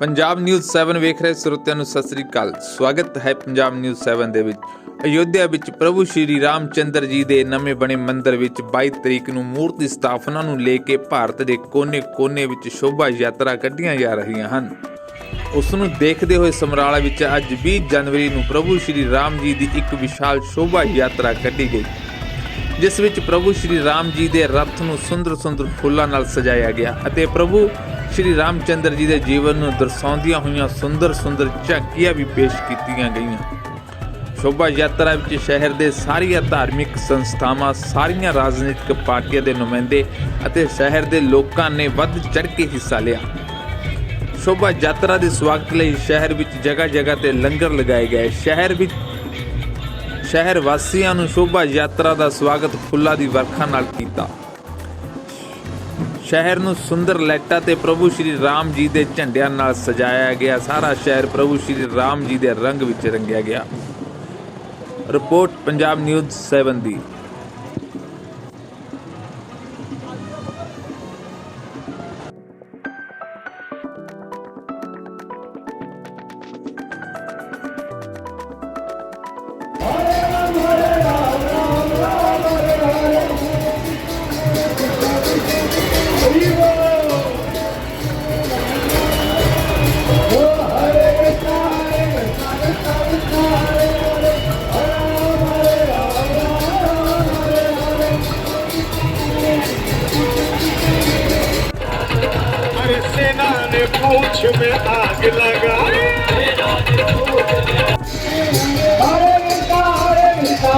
Punjab news 7 ਵੇਖ ਰਹੇ ਸਰੋਤਿਆਂ ਨੂੰ ਸਤਿ ਸ੍ਰੀ ਅਕਾਲ। ਸਵਾਗਤ ਹੈ ਪੰਜਾਬ ਨਿਊਜ਼ 7 ਦੇ ਵਿੱਚ। ਅਯੋਧਿਆ ਵਿੱਚ ਪ੍ਰਭੂ ਸ਼੍ਰੀ ਰਾਮ ਚੰਦਰ ਜੀ ਦੇ ਨਵੇਂ ਬਣੇ ਮੰਦਿਰ ਵਿੱਚ 22 ਤਰੀਕ ਨੂੰ ਮੂਰਤੀ ਸਥਾਪਨਾ ਨੂੰ ਲੈ ਕੇ ਭਾਰਤ ਦੇ ਕੋਨੇ-ਕੋਨੇ ਵਿੱਚ ਸ਼ੋਭਾ ਯਾਤਰਾ ਕੱਢੀਆਂ ਜਾ ਰਹੀਆਂ ਹਨ। ਉਸ ਨੂੰ ਦੇਖਦੇ ਹੋਏ ਸਮਰਾਲਾ ਵਿੱਚ ਅੱਜ 20 ਜਨਵਰੀ ਨੂੰ ਪ੍ਰਭੂ ਸ਼੍ਰੀ ਰਾਮ ਜੀ ਦੀ ਇੱਕ ਵਿਸ਼ਾਲ ਸ਼ੋਭਾ ਯਾਤਰਾ ਕੱਢੀ ਗਈ। ਜਿਸ ਵਿੱਚ ਪ੍ਰਭੂ ਸ਼੍ਰੀ ਰਾਮ ਜੀ ਦੇ ਰਥ ਨੂੰ ਸੁੰਦਰ ਸੁੰਦਰ ਫੁੱਲਾਂ ਨਾਲ ਸਜਾਇਆ ਗਿਆ ਅਤੇ ਪ੍ਰਭੂ ਸ਼੍ਰੀ ਰਾਮਚੰਦਰ ਜੀ ਦੇ ਜੀਵਨ ਨੂੰ ਦਰਸਾਉਂਦੀਆਂ ਹੋਈਆਂ ਸੁੰਦਰ ਸੁੰਦਰ ਝਾਕੀਆਂ ਵੀ ਪੇਸ਼ ਕੀਤੀਆਂ ਗਈਆਂ। ਸ਼ੋਭਾ ਯਾਤਰਾ ਵਿੱਚ ਸ਼ਹਿਰ ਦੇ ਸਾਰੀਆਂ ਧਾਰਮਿਕ ਸੰਸਥਾਵਾਂ, ਸਾਰੀਆਂ ਰਾਜਨੀਤਿਕ ਪਾਰਟੀਆਂ ਦੇ ਨੁਮਾਇੰਦੇ ਅਤੇ ਸ਼ਹਿਰ ਦੇ ਲੋਕਾਂ ਨੇ ਵੱਧ ਚੜ੍ਹ ਕੇ ਹਿੱਸਾ ਲਿਆ। ਸ਼ੋਭਾ ਯਾਤਰਾ ਦੇ ਸਵਾਗਤ ਲਈ ਸ਼ਹਿਰ ਵਿੱਚ ਜਗ੍ਹਾ ਜਗ੍ਹਾ ਤੇ ਲੰਗਰ ਲਗਾਏ ਗਏ। ਸ਼ਹਿਰ ਵਿੱਚ ਸ਼ਹਿਰ ਵਾਸੀਆਂ ਨੂੰ ਸ਼ੋਭਾ ਯਾਤਰਾ ਦਾ ਸਵਾਗਤ ਫੁੱਲਾਂ ਦੀ ਵਰਖਾ ਨਾਲ ਕੀਤਾ। ਸ਼ਹਿਰ ਨੂੰ ਸੁੰਦਰ ਲਾਈਟਾਂ ਤੇ ਪ੍ਰਭੂ ਸ਼੍ਰੀ ਰਾਮ ਜੀ ਦੇ ਝੰਡਿਆਂ ਨਾਲ ਸਜਾਇਆ ਗਿਆ। ਸਾਰਾ ਸ਼ਹਿਰ ਪ੍ਰਭੂ ਸ਼੍ਰੀ ਰਾਮ ਜੀ ਦੇ ਰੰਗ ਵਿੱਚ ਰੰਗਿਆ ਗਿਆ। ਰਿਪੋਰਟ ਪੰਜਾਬ ਨਿਊਜ਼ 7 ਦੀ।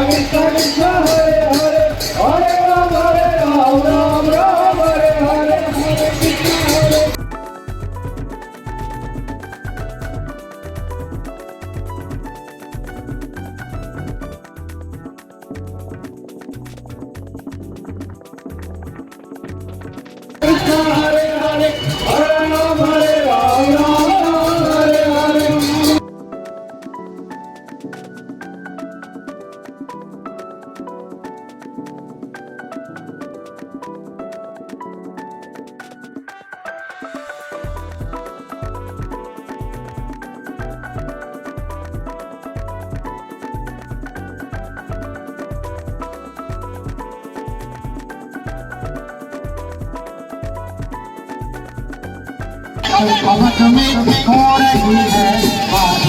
Hare Hare Hare Rama Awadh में हो रही है बात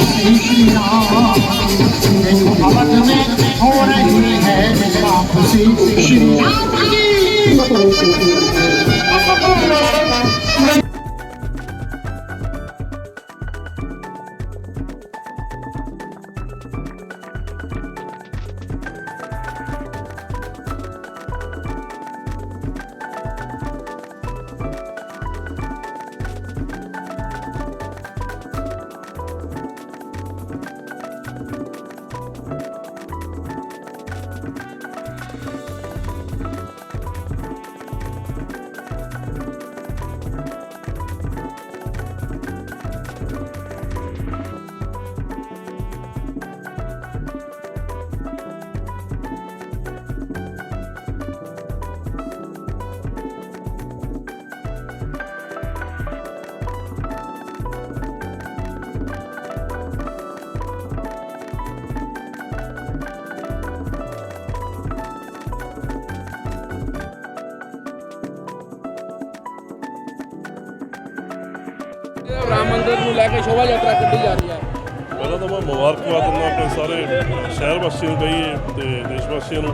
श्री राम देखो अवध में हो रही है बात श्री ਲੈ ਕੇ ਸ਼ੋਭਾ ਯਾਤਰਾ ਕੱਢੀ ਜਾ ਰਹੀ ਹੈ। ਪਹਿਲਾਂ ਤਾਂ ਮੈਂ ਮੁਬਾਰਕਬਾਦ ਦਿੰਦਾ ਆਪਣੇ ਸਾਰੇ ਸ਼ਹਿਰ ਵਾਸੀਆਂ ਨੂੰ ਕਹੀਏ ਤੇ ਦੇਸ਼ ਵਾਸੀਆਂ ਨੂੰ।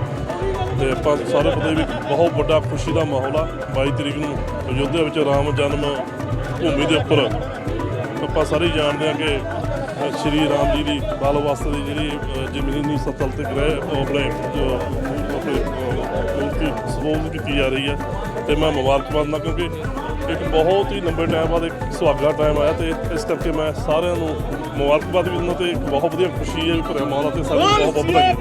ਤੇ ਆਪਾਂ ਸਾਰੇ ਪਤਾ ਵੀ ਬਹੁਤ ਵੱਡਾ ਖੁਸ਼ੀ ਦਾ ਮਾਹੌਲ ਆ। 22 ਤਰੀਕ ਨੂੰ ਅਯੋਧਿਆ ਵਿੱਚ ਰਾਮ ਜਨਮ ਭੂਮੀ ਦੇ ਉੱਪਰ ਆਪਾਂ ਸਾਰੇ ਹੀ ਜਾਣਦੇ ਹਾਂ ਕਿ ਸ਼੍ਰੀ ਰਾਮ ਜੀ ਦੀ ਬਾਲ ਅਵਸਥਾ ਦੀ ਜਿਹੜੀ ਜ਼ਮੀਨੀ ਸਤਲ ਤੇ ਗ੍ਰਹਿ ਉਹ ਆਪਣੇ, ਜੋ ਆਪਣੇ ਮੂਰਤੀ ਸਪੋਜ਼ ਕੀਤੀ ਜਾ ਰਹੀ ਹੈ। ਤੇ ਮੈਂ ਮੁਬਾਰਕਬਾਦ ਦਿੰਦਾ ਕਿਉਂਕਿ ਇੱਕ ਬਹੁਤ ਹੀ ਲੰਬੇ ਟਾਈਮ ਬਾਅਦ ਇੱਕ ਸੁਹਾਗਾ ਟਾਈਮ ਆਇਆ ਤੇ ਇਸ ਕਰਕੇ ਮੈਂ ਸਾਰਿਆਂ ਨੂੰ ਮੁਬਾਰਕਬਾਦ ਵੀ ਦਿੰਦਾ ਤੇ ਇੱਕ ਬਹੁਤ ਵਧੀਆ ਖੁਸ਼ੀ ਹੈ ਵੀ ਭਰਿਆ ਮਾਹੌਲ ਆ ਤੇ ਸਾਨੂੰ ਬਹੁਤ ਬਹੁਤ ਵਧਾਈ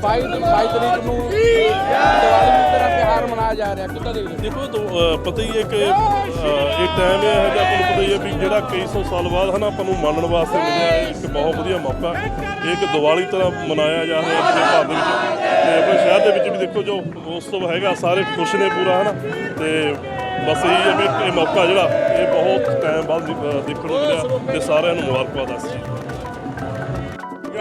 22 ਦਿਨ 22 ਤਰੀਕ ਨੂੰ ਦੀਵਾਲੀ ਦੀ ਤਰ੍ਹਾਂ ਤਿਉਹਾਰ ਮਨਾਇਆ ਜਾ ਰਿਹਾ ਕਿੱਦਾਂ ਦੇਖਦੇ? ਦੇਖੋ ਪਤਾ ਹੀ ਹੈ ਕਿ ਇਹ ਟਾਈਮ ਇਹ ਹੈ ਜਿਹਾ ਆਪਾਂ ਨੂੰ ਪਤਾ ਹੀ ਹੈ ਵੀ ਜਿਹੜਾ ਕਈ ਸੌ ਸਾਲ ਬਾਅਦ ਹਨਾ ਆਪਾਂ ਨੂੰ ਮੰਨਣ ਵਾਸਤੇ ਮਿਲਿਆ ਹੈ, ਇੱਕ ਬਹੁਤ ਵਧੀਆ ਮੌਕਾ ਇਹ ਇੱਕ ਦੀਵਾਲੀ ਤਰ੍ਹਾਂ ਮਨਾਇਆ ਜਾ ਰਿਹਾ ਹੈ ਆਪਣੇ ਭਾਰਤ ਦੇ ਵਿੱਚ। ਤੇ ਆਪਣੇ ਸ਼ਹਿਰ ਦੇ ਵਿੱਚ ਵੀ ਦੇਖੋ ਜੋ ਉਸ ਤੋਂ ਹੈਗਾ ਸਾਰੇ ਖੁਸ਼ ਨੇ ਪੂਰਾ ਹਨਾ। ਤੇ ਬਸ ਇਹ ਹੈ ਵੀ ਇਹ ਮੌਕਾ ਜਿਹੜਾ ਇਹ ਬਹੁਤ ਟਾਈਮ ਬਾਅਦ ਦੇਖਣ ਨੂੰ ਮਿਲਿਆ ਤੇ ਸਾਰਿਆਂ ਨੂੰ ਮੁਬਾਰਕਬਾਦ ਦੱਸ ਜੀ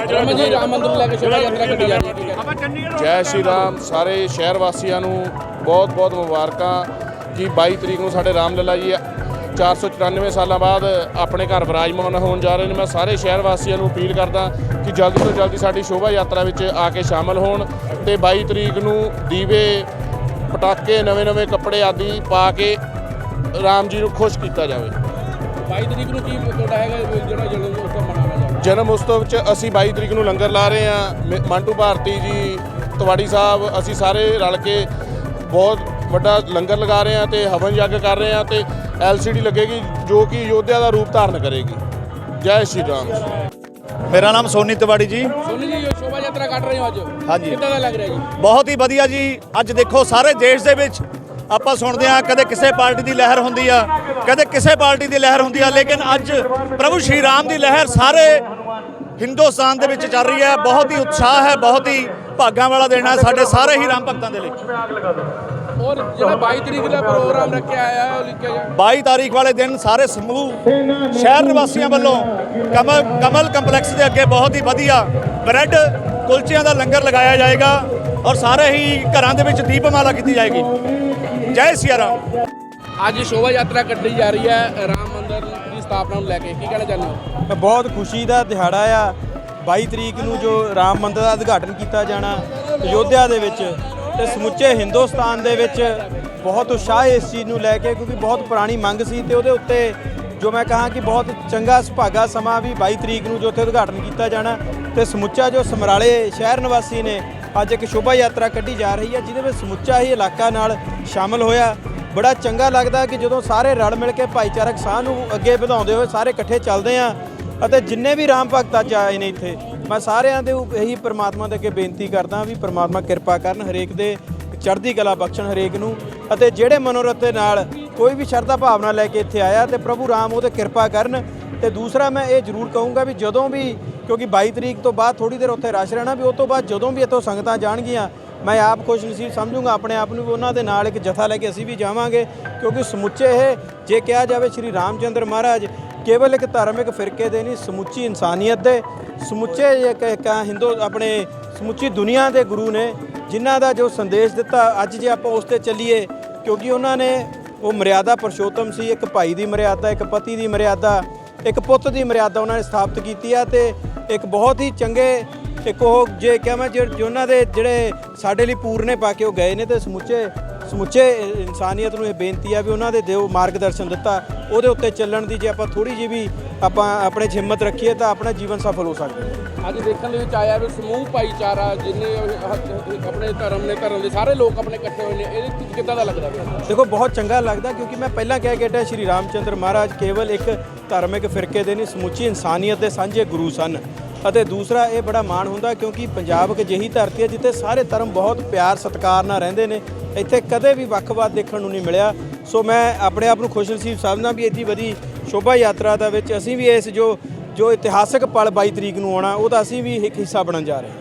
ਰਮਨ ਜੀ ਰਾਮ ਮੰਦਿਰ ਨੂੰ ਲੈ ਕੇ ਸ਼ੋਭਾ ਯਾਤਰਾ ਕੱਢੀ ਜਾ ਰਹੀ ਹੈ ਕੀ ਕਹਿਣਾ? ਜੈ ਸ਼੍ਰੀ ਰਾਮ ਸਾਰੇ ਸ਼ਹਿਰ ਵਾਸੀਆਂ ਨੂੰ ਬਹੁਤ ਬਹੁਤ ਮੁਬਾਰਕਾਂ ਕਿ 22 ਤਰੀਕ ਨੂੰ ਸਾਡੇ ਰਾਮ ਲੱਲਾ ਜੀ 494 ਸਾਲਾਂ ਬਾਅਦ ਆਪਣੇ ਘਰ ਵਿਰਾਜਮਾਨ ਹੋਣ ਜਾ ਰਹੇ ਨੇ ਮੈਂ ਸਾਰੇ ਸ਼ਹਿਰ ਵਾਸੀਆਂ ਨੂੰ ਅਪੀਲ ਕਰਦਾ ਕਿ ਜਲਦੀ ਤੋਂ ਜਲਦੀ ਸਾਡੀ ਸ਼ੋਭਾ ਯਾਤਰਾ ਵਿੱਚ ਆ ਕੇ ਸ਼ਾਮਲ ਹੋਣ ਤੇ 22 ਤਰੀਕ ਨੂੰ ਦੀਵੇ ਪਟਾਕੇ ਨਵੇਂ-ਨਵੇਂ ਕੱਪੜੇ ਆਦਿ ਪਾ ਕੇ ਰਾਮ ਜੀ ਨੂੰ ਖੁਸ਼ ਕੀਤਾ ਜਾਵੇ। 22 ਤਰੀਕ ਨੂੰ ਕੀ ਤੁਹਾਡਾ ਹੈਗਾ ਜਿਹੜਾ ਜਨਮ ਉਤਸਵ ਮਨਾਉਣਾ ਜਾਵੇ ਜਨਮ ਉਤਸਵ 'ਚ ਅਸੀਂ 22 ਤਰੀਕ ਨੂੰ ਲੰਗਰ ਲਾ ਰਹੇ ਹਾਂ। ਮੰਟੂ ਭਾਰਤੀ ਜੀ ਤਵਾੜੀ ਸਾਹਿਬ ਅਸੀਂ ਸਾਰੇ ਰਲ ਕੇ ਬਹੁਤ ਵੱਡਾ ਲੰਗਰ ਲਗਾ ਰਹੇ ਹਾਂ ਤੇ ਹਵਨ ਯੱਗ ਕਰ ਰਹੇ ਹਾਂ ਤੇ LCD ਲੱਗੇਗੀ ਜੋ ਕਿ ਯੋਧਿਆ ਦਾ ਰੂਪ ਧਾਰਨ ਕਰੇਗੀ। ਜੈ ਸ਼੍ਰੀ ਰਾਮ ਮੇਰਾ ਨਾਮ ਸੋਨੀ ਤਿਵਾੜੀ ਜੀ। ਸੋਨੀ ਜੀ ਯਾਤਰਾ ਕੱਢ ਰਹੇ ਹੋ ਅੱਜ? ਹਾਂਜੀ। ਕਿੱਦਾਂ ਦਾ ਲੱਗ ਰਿਹਾ ਜੀ? ਬਹੁਤ ਹੀ ਵਧੀਆ ਜੀ। ਅੱਜ ਦੇਖੋ ਸਾਰੇ ਦੇਸ਼ ਦੇ ਵਿੱਚ ਆਪਾਂ ਸੁਣਦੇ ਆ ਕਦੇ ਕਿਸੇ ਪਾਰਟੀ ਦੀ ਲਹਿਰ ਹੁੰਦੀ ਆ ਕਦੇ ਕਿਸੇ ਪਾਰਟੀ ਦੀ ਲਹਿਰ ਹੁੰਦੀ ਆ ਲੇਕਿਨ ਅੱਜ ਪ੍ਰਭੂ ਸ਼੍ਰੀ ਰਾਮ ਦੀ ਲਹਿਰ ਸਾਰੇ ਹਿੰਦੁਸਤਾਨ ਦੇ ਵਿੱਚ ਚੱਲ ਰਹੀ ਹੈ। ਬਹੁਤ ਹੀ ਉਤਸ਼ਾਹ ਹੈ ਬਹੁਤ ਹੀ ਭਾਗਾਂ ਵਾਲਾ ਹੈ ਸਾਡੇ ਸਾਰੇ ਹੀ ਰਾਮ ਭਗਤਾਂ ਦੇ ਲਈ। ਔਰ ਜਿਹੜਾ 22 ਤਰੀਕ ਦਾ ਪ੍ਰੋਗਰਾਮ ਰੱਖਿਆ ਆਇਆ ਹੈ ਉਹ ਲਿਖਿਆ ਗਿਆ 22 ਤਾਰੀਖ ਵਾਲੇ ਦਿਨ ਸਾਰੇ ਸਮੂਹ ਸ਼ਹਿਰ ਨਿਵਾਸੀਆਂ ਵੱਲੋਂ ਕਮਲ ਕਮਲ ਕੰਪਲੈਕਸ ਦੇ ਅੱਗੇ ਬਹੁਤ ਹੀ ਵਧੀਆ ਬ੍ਰੈਡ ਕੁਲਚਿਆਂ ਦਾ ਲੰਗਰ ਲਗਾਇਆ ਜਾਏਗਾ ਔਰ ਸਾਰੇ ਹੀ ਘਰਾਂ ਦੇ ਵਿੱਚ ਦੀਪਮਾਲਾ ਕੀਤੀ ਜਾਏਗੀ। ਜੈ ਸਿਆ ਰਾਮ। ਅੱਜ ਸ਼ੋਭਾ ਯਾਤਰਾ ਕੱਢੀ ਜਾ ਰਹੀ ਹੈ ਰਾਮ ਮੰਦਿਰ ਦੀ ਸਥਾਪਨਾ ਨੂੰ ਲੈ ਕੇ। ਕੀ ਕਹਿਣਾ ਚਾਹੁੰਦੇ ਹੋ? ਬਹੁਤ ਖੁਸ਼ੀ ਦਾ ਦਿਹਾੜਾ ਆ। 22 ਤਰੀਕ ਨੂੰ ਜੋ ਰਾਮ ਮੰਦਿਰ ਦਾ ਉਦਘਾਟਨ ਕੀਤਾ ਜਾਣਾ ਅਯੋਧਿਆ ਦੇ ਵਿੱਚ ਤੇ ਸਮੁੱਚੇ ਹਿੰਦੁਸਤਾਨ ਦੇ ਵਿੱਚ ਬਹੁਤ ਉਤਸ਼ਾਹ ਹੈ ਇਸ ਚੀਜ਼ ਨੂੰ ਲੈ ਕੇ ਕਿਉਂਕਿ ਬਹੁਤ ਪੁਰਾਣੀ ਮੰਗ ਸੀ ਤੇ ਉਹਦੇ ਉੱਤੇ ਜੋ ਮੈਂ ਕਹਾਂ ਕਿ ਬਹੁਤ ਚੰਗਾ, ਸੁਭਾਗਾ ਸਮਾਂ ਵੀ 22 ਤਰੀਕ ਨੂੰ ਜੋ ਉੱਥੇ ਉਦਘਾਟਨ ਕੀਤਾ ਜਾਣਾ ਤੇ ਸਮੁੱਚਾ ਜੋ ਸਮਰਾਲੇ ਸ਼ਹਿਰ ਨਿਵਾਸੀ ਨੇ ਅੱਜ ਇੱਕ ਸ਼ੋਭਾ ਯਾਤਰਾ ਕੱਢੀ ਜਾ ਰਹੀ ਹੈ, ਜਿਹਦੇ ਵਿੱਚ ਸਮੁੱਚਾ ਹੀ ਇਲਾਕਾ ਨਾਲ ਸ਼ਾਮਲ ਹੋਇਆ। ਬੜਾ ਚੰਗਾ ਲੱਗਦਾ ਕਿ ਜਦੋਂ ਸਾਰੇ ਰਲ ਮਿਲ ਕੇ ਭਾਈਚਾਰਕ ਸਾਹ ਨੂੰ ਅੱਗੇ ਵਧਾਉਂਦੇ ਹੋਏ ਸਾਰੇ ਇਕੱਠੇ ਚੱਲਦੇ ਆ ਅਤੇ ਜਿੰਨੇ ਵੀ ਰਾਮ ਭਗਤ ਅੱਜ ਆਏ ਨੇ ਇੱਥੇ, ਮੈਂ ਸਾਰਿਆਂ ਦੇ ਇਹੀ ਪ੍ਰਮਾਤਮਾ ਦੇ ਅੱਗੇ ਬੇਨਤੀ ਕਰਦਾ ਵੀ ਪ੍ਰਮਾਤਮਾ ਕਿਰਪਾ ਕਰਨ ਹਰੇਕ ਦੇ ਚੜ੍ਹਦੀ ਕਲਾ ਬਖਸ਼ਣ ਹਰੇਕ ਨੂੰ ਅਤੇ ਜਿਹੜੇ ਮਨੋਰਥ ਦੇ ਨਾਲ ਕੋਈ ਵੀ ਸ਼ਰਧਾ ਭਾਵਨਾ ਲੈ ਕੇ ਇੱਥੇ ਆਇਆ ਤੇ ਪ੍ਰਭੂ ਰਾਮ ਉਹਦੇ ਕਿਰਪਾ ਕਰਨ ਤੇ ਦੂਸਰਾ ਮੈਂ ਇਹ ਜ਼ਰੂਰ ਕਹੂੰਗਾ ਵੀ ਜਦੋਂ ਵੀ, ਕਿਉਂਕਿ 22 ਤਰੀਕ ਤੋਂ ਬਾਅਦ ਥੋੜੀ ਦੇਰ ਉੱਥੇ ਰਸ਼ ਰਹਿਣਾ ਵੀ ਉਸ ਤੋਂ ਬਾਅਦ ਜਦੋਂ ਵੀ ਇੱਥੋਂ ਸੰਗਤਾਂ ਜਾਣਗੀਆਂ, ਮੈਂ ਆਪ ਖੁਸ਼ ਨਸੀਬ ਸਮਝੂੰਗਾ, ਆਪਣੇ ਆਪ ਨੂੰ ਵੀ ਉਹਨਾਂ ਦੇ ਨਾਲ ਇੱਕ ਜਥਾ ਲੈ ਕੇ ਅਸੀਂ ਵੀ ਜਾਵਾਂਗੇ, ਕਿਉਂਕਿ ਸਮੁੱਚੇ ਇਹ, ਜੇ ਕਿਹਾ ਜਾਵੇ ਸ਼੍ਰੀ ਰਾਮਚੰਦਰ ਮਹਾਰਾਜ, ਕੇਵਲ ਇੱਕ ਧਾਰਮਿਕ ਫਿਰਕੇ ਦੇ ਨਹੀਂ, ਸਮੁੱਚੀ ਇਨਸਾਨੀਅਤ ਦੇ, ਸਮੁੱਚੇ ਇੱਕ ਹਿੰਦੂ ਆਪਣੇ ਸਮੁੱਚੀ ਦੁਨੀਆ ਦੇ ਗੁਰੂ ਨੇ, ਜਿਨ੍ਹਾਂ ਦਾ ਜੋ ਸੰਦੇਸ਼ ਦਿੱਤਾ, ਅੱਜ ਜੇ ਆਪਾਂ ਉਸ ਤੇ ਚੱਲੀਏ, ਕਿਉਂਕਿ ਉਹਨਾਂ ਨੇ ਉਹ ਮਰਿਆਦਾ ਪਰਸ਼ੋਤਮ ਸੀ, ਇੱਕ ਭਾਈ ਦੀ ਮਰਿਆਦਾ, ਇੱਕ ਪਤੀ ਦੀ ਮਰਿਆਦਾ, ਇੱਕ ਪੁੱਤ ਦੀ ਮਰਿਆਦਾ ਉਹਨਾਂ ਨੇ ਸਥਾਪਿਤ ਕੀਤੀ ਆ ਤੇ ਇੱਕ ਬਹੁਤ ਹੀ ਚੰਗੇ, ਇੱਕ ਉਹ ਜੇ ਕਹਾਂ ਜੇ ਉਹਨਾਂ ਦੇ ਜਿਹੜੇ ਸਾਡੇ ਲਈ ਪੂਰਨੇ ਪਾ ਕੇ ਉਹ ਗਏ ਨੇ ਤੇ ਸਮੁੱਚੇ ਸਮੁੱਚੇ ਇਨਸਾਨੀਅਤ ਨੂੰ ਇਹ ਬੇਨਤੀ ਆ ਵੀ ਉਹਨਾਂ ਦੇ ਦਿਓ ਮਾਰਗਦਰਸ਼ਨ ਦਿੱਤਾ, ਉਹਦੇ ਉੱਤੇ ਚੱਲਣ ਦੀ ਜੇ ਆਪਾਂ ਥੋੜੀ ਜਿਹੀ ਵੀ ਆਪਾਂ ਆਪਣੇ 'ਚ ਹਿੰਮਤ ਰੱਖੀਏ ਤਾਂ ਆਪਣਾ ਜੀਵਨ ਸਫਲ ਹੋ ਸਕਦਾ। ਹੈ ਅੱਜ ਦੇਖਣ ਦੇ ਵਿੱਚ ਆਇਆ ਵੀ ਸਮੂਹ ਭਾਈਚਾਰਾ ਜਿੰਨੇ ਆਪਣੇ ਧਰਮ ਨੇ, ਧਰਮ ਦੇ ਸਾਰੇ ਲੋਕ ਆਪਣੇ ਇਕੱਠੇ ਹੋਏ ਨੇ, ਇਹਦੇ ਕਿੱਦਾਂ ਦਾ ਲੱਗਦਾ ਪਿਆ? ਦੇਖੋ, ਬਹੁਤ ਚੰਗਾ ਲੱਗਦਾ ਕਿਉਂਕਿ ਮੈਂ ਪਹਿਲਾਂ ਕਹਿ ਕੇ ਹਟਿਆ ਸ਼੍ਰੀ ਰਾਮਚੰਦਰ ਮਹਾਰਾਜ ਕੇਵਲ ਇੱਕ ਧਾਰਮਿਕ ਫਿਰਕੇ ਦੇ ਨਹੀਂ, ਸਮੁੱਚੀ ਇਨਸਾਨੀਅਤ ਦੇ ਸਾਂਝੇ ਗੁਰੂ ਸਨ। ਅਤੇ ਦੂਸਰਾ, ਇਹ ਬੜਾ ਮਾਣ ਹੁੰਦਾ ਕਿਉਂਕਿ ਪੰਜਾਬ ਇੱਕ ਅਜਿਹੀ ਧਰਤੀ ਹੈ ਜਿੱਥੇ ਸਾਰੇ ਧਰਮ ਬਹੁਤ ਪਿਆਰ, ਸਤਿਕਾਰ ਨਾਲ ਰਹਿੰਦੇ ਨੇ। ਇੱਥੇ ਕਦੇ ਵੀ ਵੱਖਵਾਦ ਦੇਖਣ ਨੂੰ ਨਹੀਂ ਮਿਲਿਆ। ਸੋ ਮੈਂ ਆਪਣੇ ਆਪ ਨੂੰ ਖੁਸ਼ ਨਸੀਬ ਸਮਝਦਾ ਵੀ ਇੱਡੀ ਵਧੀ ਸ਼ੋਭਾ ਯਾਤਰਾ ਦਾ ਵਿੱਚ ਅਸੀਂ ਵੀ ਇਸ ਜੋ ਜੋ ਇਤਿਹਾਸਕ ਪਲ 22 ਤਰੀਕ ਨੂੰ ਆਉਣਾ ਉਹਦਾ ਅਸੀਂ ਵੀ ਇੱਕ ਹਿੱਸਾ ਬਣਨ ਜਾ ਰਹੇ ਹਾਂ।